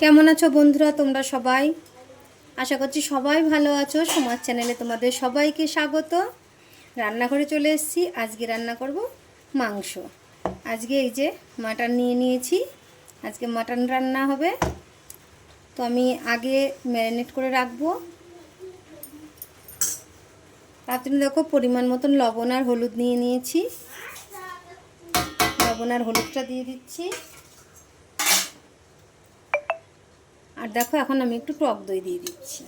কেমন আছো বন্ধুরা? তোমরা সবাই? আশা করছি সবাই ভালো আছো। সমাজ চ্যানেলে তোমাদের সবাইকে স্বাগত। রান্নাঘরে চলে এসেছি। আজকে রান্না করব মাংস। আজকে এই যে মাটন নিয়ে নিয়েছি। আজকে মাটন রান্না হবে। তো আমি আগে ম্যারিনেট করে রাখব। জন্য দেখো পরিমাণ মতন লবণ আর হলুদ নিয়ে নিয়েছি। লবণ আর হলুদটা দিয়ে দিচ্ছি। আর দেখো, এখন আমি একটু টক দই দিয়ে দিচ্ছি।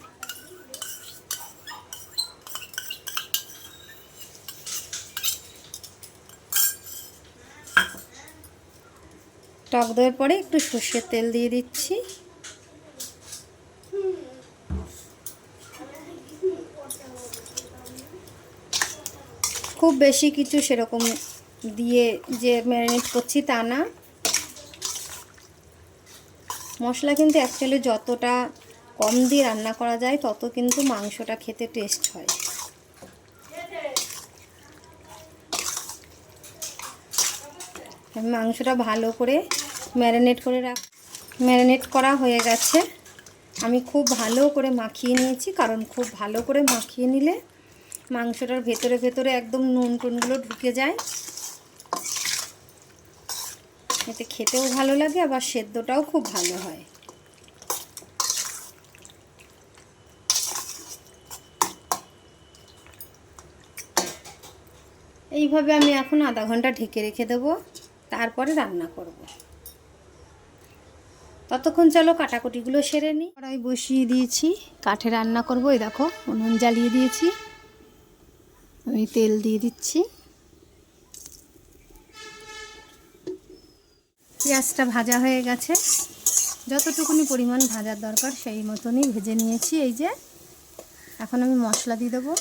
টক দইয়ের পরে একটু সর্ষের তেল দিয়ে দিচ্ছি। খুব বেশি কিছু সেরকম দিয়ে যে ম্যারিনেট করছি তা না। মশলা কিন্তু অ্যাকচুয়ালি যতটা কম দিয়ে রান্না করা যায়, তত কিন্তু মাংসটা খেতে টেস্ট হয়। মাংসটা ভালো করে ম্যারিনেট করে রাখ ম্যারিনেট করা হয়ে গেছে। আমি খুব ভালো করে মাখিয়ে নিয়েছি, কারণ খুব ভালো করে মাখিয়ে নিলে মাংসটার ভেতরে ভেতরে একদম নুন টুনগুলো ঢুকে যায়। এতে খেতেও ভালো লাগে, আবার সেদ্ধটাও খুব ভালো হয়। এইভাবে আমি এখন আধা ঘণ্টা ঢেকে রেখে দেবো, তারপরে রান্না করব। ততক্ষণ চলো কাটাকুটিগুলো সেরে নিই কড়াই বসিয়ে দিয়েছি, কাঠে রান্না করব, এই দেখো, উনুন জ্বালিয়ে দিয়েছি। আমি তেল দিয়ে দিচ্ছি। পেঁয়াজটা ভাজা হয়ে গেছে। যতটুকুনি পরিমাণ ভাজার দরকার সেই মতনই ভেজে নিয়েছি। এই যে, এখন আমি মশলা দিয়ে দেবো।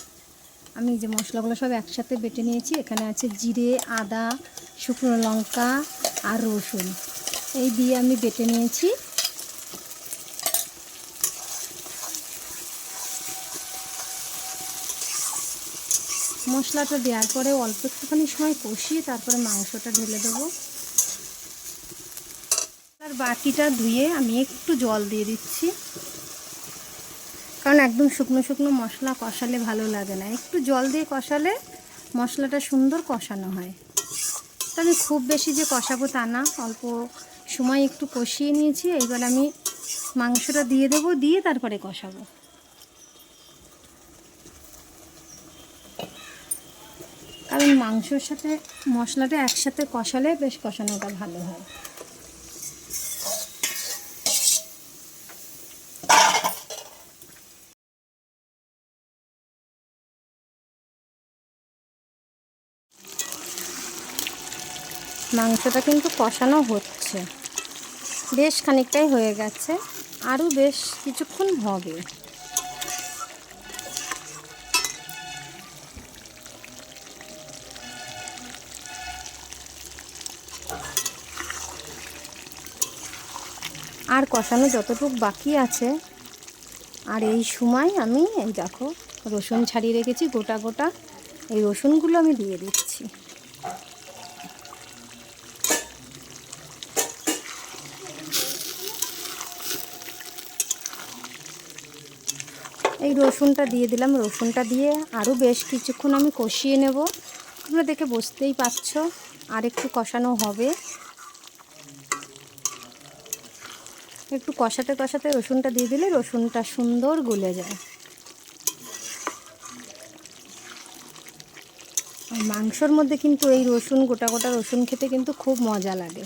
আমি যে মশলাগুলো সব একসাথে বেটে নিয়েছি। এখানে আছে জিরে, আদা, শুকনো লঙ্কা আর রসুন। এই দিয়ে আমি বেটে নিয়েছি। মশলাটা দেওয়ার পরে অল্প একটুখানি সময় কষিয়ে তারপরে মাংসটা ঢেলে দেবো। আর বাটিটা ধুয়ে আমি একটু জল দিয়ে দিচ্ছি। কারণ একদম শুকনো শুকনো মশলা কষালে ভালো লাগে না। একটু জল দিয়ে কষালে মশলাটা সুন্দর কষানো হয়। তো আমি খুব বেশি যে কষাবো তা না, অল্প সময় একটু কষিয়ে নিয়েছি। এইবার আমি মাংসটা দিয়ে দেবো, দিয়ে তারপরে কষাবো। কারণ মাংসর সাথে মশলাটা একসাথে কষালে বেশ কষানোটা ভালো হয়। মাংসটা কিন্তু কষানো হচ্ছে। বেশ খানিকটাই হয়ে গেছে। আরও বেশ কিছুক্ষণ হবে। আর কষানো যতটুকু বাকি আছে। আর এই সময় আমি দেখো, রসুন ছাড়িয়ে রেখেছি, গোটা গোটা। এই রসুনগুলো আমি দিয়ে দিচ্ছি। এই রসুনটা দিয়ে দিলাম। রসুনটা দিয়ে আরও বেশ কিছুক্ষণ আমি কষিয়ে নেব। তোমরা দেখে বুঝতেই পারছ আর একটু কষানো হবে। একটু কষাতে কষাতে রসুনটা দিয়ে দিলে রসুনটা সুন্দর গলে যায়। মাংসর মধ্যে কিন্তু এই রসুন, গোটা গোটা রসুন খেতে কিন্তু খুব মজা লাগে।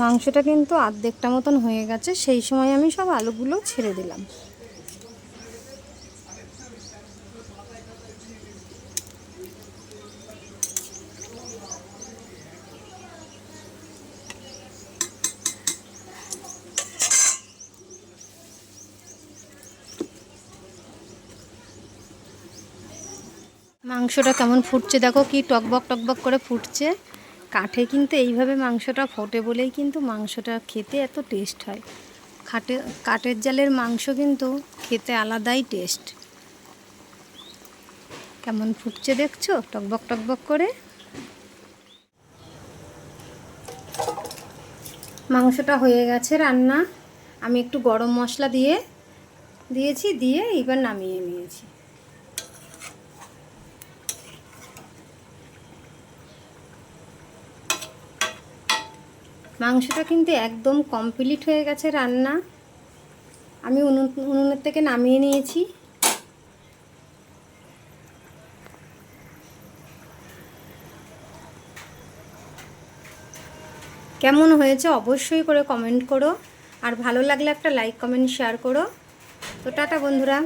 মাংসটা কিন্তু আর্ধেকটা মতন হয়ে গেছে, সেই সময় আমি সব আলুগুলো ছেড়ে দিলাম। মাংসটা কেমন ফুটছে দেখো, কি টকবক টকবক করে ফুটছে। কাঠে কিন্তু এইভাবে মাংসটা ফোটে বলেই কিন্তু মাংসটা খেতে এত টেস্ট হয়। খাটে, কাঠের জালের মাংস কিন্তু খেতে আলাদাই টেস্ট কেমন ফুটছে দেখছ? টকবক টকবক করে। মাংসটা হয়ে গেছে রান্না। আমি একটু গরম মশলা দিয়ে দিয়েছি, দিয়ে এবার নামিয়ে নিয়েছি। মাংসটা কিন্তু একদম কমপ্লিট হয়ে গেছে রান্না। আমি উনুন, উনুনের থেকে নামিয়ে নিয়েছি। কেমন হয়েছে অবশ্যই করে কমেন্ট করো। আর ভালো লাগলে একটা লাইক কমেন্ট শেয়ার করো। তো টাটা বন্ধুরা।